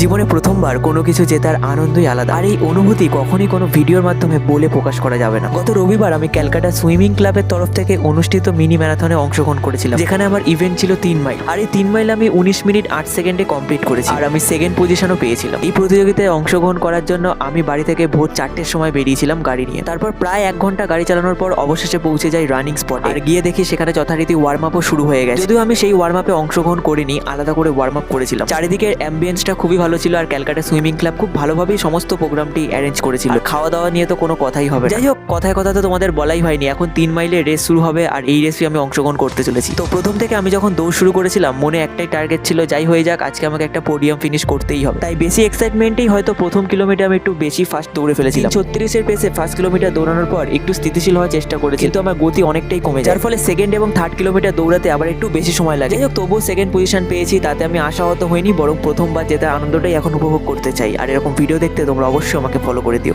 জীবনে প্রথমবার কোনো কিছু জেতার আনন্দই আলাদা। আর এই অনুভূতি কখনই কোনো ভিডিওর মাধ্যমে বলে প্রকাশ করা যাবে না। গত রবিবার আমি ক্যালকাটা সুইমিং ক্লাবের তরফ থেকে অনুষ্ঠিত মিনি ম্যারাথনে অংশগ্রহণ করেছিলাম, যেখানে আমার ইভেন্ট ছিল তিন মাইল। আর এই তিন মাইল আমি উনিশ মিনিট আট সেকেন্ডে কমপ্লিট করেছি। আর আমি সেকেন্ড পজিশনও পেয়েছিলাম। এই প্রতিযোগিতায় অংশগ্রহণ করার জন্য আমি বাড়ি থেকে ভোর চারটের সময় বেরিয়েছিলাম গাড়ি নিয়ে। তারপর প্রায় এক ঘণ্টা গাড়ি চালানোর পর অবশেষে পৌঁছে যাই রানিং স্পট। আর গিয়ে দেখি সেখানে যথারীতি ওয়ার্ম আপও শুরু হয়ে গেছে। যদিও আমি সেই ওয়ার্ম আপে অংশগ্রহণ করিনি, আলাদা করে ওয়ার্ম আপ করেছিলাম। চারিদিকের অ্যাম্বিয়েন্সটা খুবই ভালো ছিল আর ক্যালকাটা সুইমিং ক্লাব খুব ভালোভাবেই সমস্ত প্রোগ্রামটি অ্যারেঞ্জ করেছিল। খাওয়া দাওয়া নিয়ে তো কোনো কথাই হবে। যাই হোক, কথায় কথা তো তোমাদের বলাই হয়নি। এখন তিন মাইলের রেস শুরু হবে আর এই রেসে আমি অংশগ্রহণ করতে চলেছি। তো প্রথম থেকে আমি যখন দৌড় শুরু করেছিলাম, মনে একটাই টার্গেট ছিল, যাই হয়ে যাক, আজকে আমাকে একটা পোডিয়াম ফিনিশ করতেই হবে। তাই বেশি এক্সাইটমেন্টেই হয়তো প্রথম কিলোমিটার আমি একটু বেশি ফাস্ট দৌড়ে ফেলেছিলাম। ছত্রিশের পেসে ফার্স্ট কিলোমিটার দৌড়ানোর পর একটু স্থিতিশীল হওয়ার চেষ্টা করেছি, কিন্তু আমার গতি অনেকটাই কমে যার ফলে সেকেন্ড এবং থার্ড কিলোমিটার দৌড়াতে আবার একটু বেশি সময় লাগে। তবুও সেকেন্ড পজিশন পেয়েছি, তাতে আমি আশাহত হইনি, বরং প্রথমবার জেতার আনন্দটাই এখন উপভোগ করতে চাই। আর এরকম ভিডিও দেখতে তোমরা অবশ্যই আমাকে ফলো করে দিও।